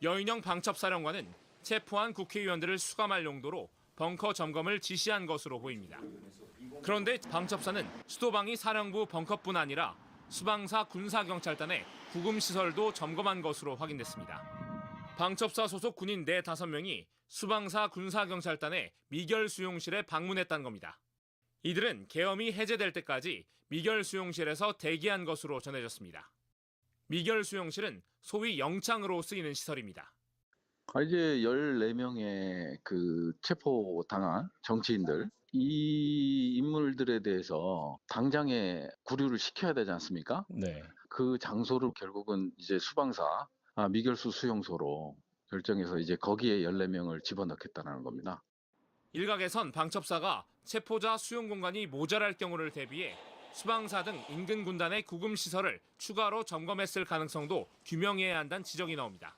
여인영 방첩사령관은 체포한 국회의원들을 수감할 용도로 벙커 점검을 지시한 것으로 보입니다. 그런데 방첩사는 수도방위 사령부 벙커뿐 아니라 수방사 군사경찰단의 구금시설도 점검한 것으로 확인됐습니다. 방첩사 소속 군인 4, 5명이 수방사 군사경찰단의 미결 수용실에 방문했다는 겁니다. 이들은 계엄이 해제될 때까지 미결 수용실에서 대기한 것으로 전해졌습니다. 미결 수용실은 소위 영창으로 쓰이는 시설입니다. 아, 이제 14명의 그 체포 당한 정치인들, 이 인물들에 대해서 당장에 구류를 시켜야 되지 않습니까? 네. 그 장소를 결국은 이제 수방사, 아, 미결수 수용소로 결정해서 이제 거기에 14명을 집어넣겠다는 겁니다. 일각에선 방첩사가 체포자 수용 공간이 모자랄 경우를 대비해 수방사 등 인근 군단의 구금 시설을 추가로 점검했을 가능성도 규명해야 한다는 지적이 나옵니다.